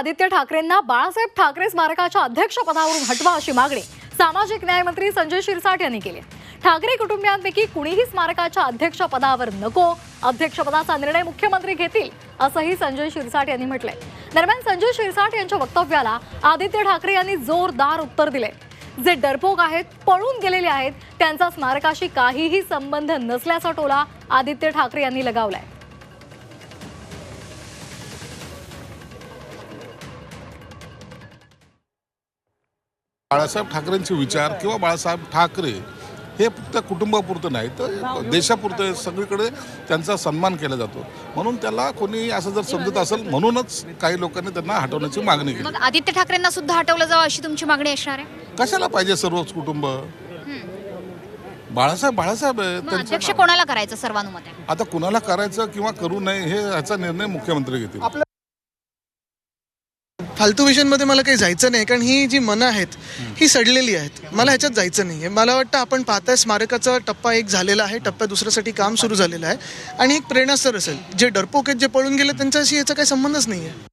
आदित्य ठाकरेंना बाळासाहेब ठाकरे स्मारकाच्या अध्यक्षपदावरून हटवा अशी मागणी सामाजिक न्याय मंत्री संजय शिरसाट यांनी केली ठाकरे कुटुंबियांपैकी कुणीही स्मारकाच्या अध्यक्षपदावर नको अध्यक्षपदाचा निर्णय मुख्यमंत्री घेतील असंही संजय शिरसाट यांनी म्हटलंय. दरम्यान संजय शिरसाट यांच्या वक्तव्याला आदित्य ठाकरे यांनी जोरदार उत्तर दिले जे डरपोक आहेत पळून गेलेले आहेत त्यांचा स्मारकाशी काहीही संबंध नसल्याचा टोला आदित्य ठाकरे यांनी लगावलाय. बाळासाहेब ठाकरेंचे विचार किंवा बाळासाहेब ठाकरे हे फक्त कुटुंबापुरतं नाही तर देशापुरतं सगळीकडे त्यांचा सन्मान केला जातो. म्हणून त्याला कोणी असं जर समजत असेल म्हणूनच काही लोकांनी त्यांना हटवण्याची मागणी केली. मग आदित्य ठाकरेंना सुद्धा हटवलं जावं अशी तुमची मागणी असणार आहे? कशाला पाहिजे सर्वच कुटुंब? बाळासाहेब बाळासाहेब आहे मग अध्यक्ष कोणाला करायचं सर्वानुमते? आता कुणाला करायचं किंवा करू नये हे ह्याचा निर्णय मुख्यमंत्री घेतील. फालतू विषयांमध्ये मला काही जायचं नाही कारण ही जी मनं आहेत ही सडलेली आहेत. मला ह्याच्यात जायचं नाही आहे मला वाटतं आपण पाहताय स्मारकाचा टप्पा एक झालेला आहे टप्प्या दुसऱ्यासाठी काम सुरू झालेलं आहे. आणि एक प्रेरणास्तर असेल. जे डरपोक आहेत जे पळून गेले त्यांच्याशी याचा काही संबंधच नाही आहे